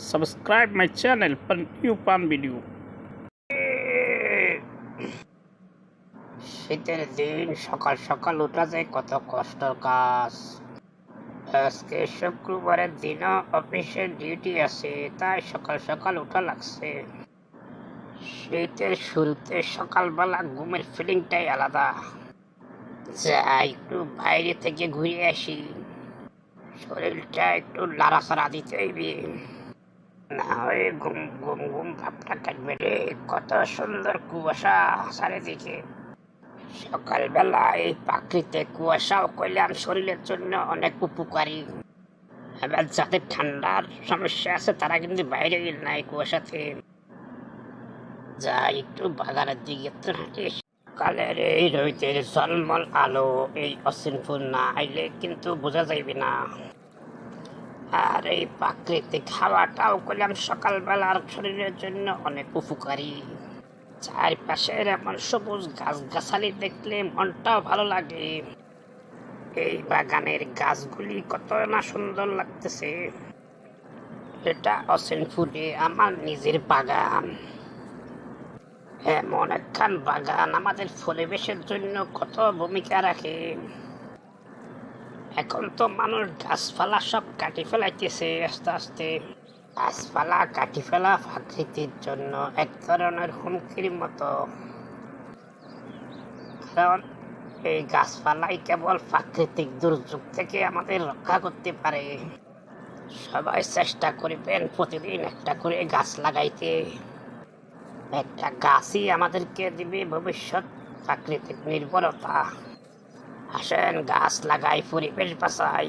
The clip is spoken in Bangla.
Subscribe my channel for new fun video. শীতের দিন, সকাল সকাল ওঠা যায়, কত কষ্টর কাজ। আজকে শুক্রবারের দিনও অফিসে ডিউটি আছে, তাই সকাল সকাল ওঠা লাগছে। শীতের শুরুতে সকালবেলা ঘুমের ফিলিংটাই আলাদা। যাই একটু বাইরে থেকে ঘুরে আসি। শরীরটা একটু লাড়াচাড়া দিতে হইবে না হয় ঘুম ঘুম ঘুম ভাবটা কাটবে রে। কত সুন্দর কুয়াশা চারিদিকে। সকালবেলা এই প্রাকৃতিক কুয়াশাও কইলাম শরীরের জন্য অনেক উপকারী। এবার যাদের ঠান্ডার সমস্যা আছে, তারা কিন্তু বাইরে গেল না এই কুয়াশাতে। যাই একটু বাগানের দিকে একটু হাঁটি কালের এই রইতের জলমল আলো, এই অসীম ফুল না আইলে কিন্তু বোঝা যাইবে না। আর এই প্রাকৃতিক হাওয়াটাও করলাম সকালবেলার শরীরের জন্য অনেক উপকারী। চারপাশের এমন সবুজ গাছগাছালি দেখলে মনটাও ভালো লাগে। এই বাগানের গাছগুলি কত না সুন্দর লাগতেছে। এটা অসেন ফুডে আমার নিজের বাগান। এমন একখান বাগান আমাদের পরিবেশের জন্য কত ভূমিকা রাখে। এখন তো মানুষ গাছপালা সব কাটি ফেলাইতেছে আস্তে আস্তে। গাছপালা কাটি ফেলা প্রাকৃতির জন্য এক ধরনের হুমকির মতো। কারণ এই গাছপালাই কেবল প্রাকৃতিক দুর্যোগ থেকে আমাদের রক্ষা করতে পারে। সবাই চেষ্টা করিবেন প্রতিদিন একটা করে গাছ লাগাইতে। একটা গাছই আমাদেরকে দিবে ভবিষ্যৎ প্রাকৃতিক নির্ভরতা। আসেন গাছ লাগাই পরিবেশ বাঁচাই।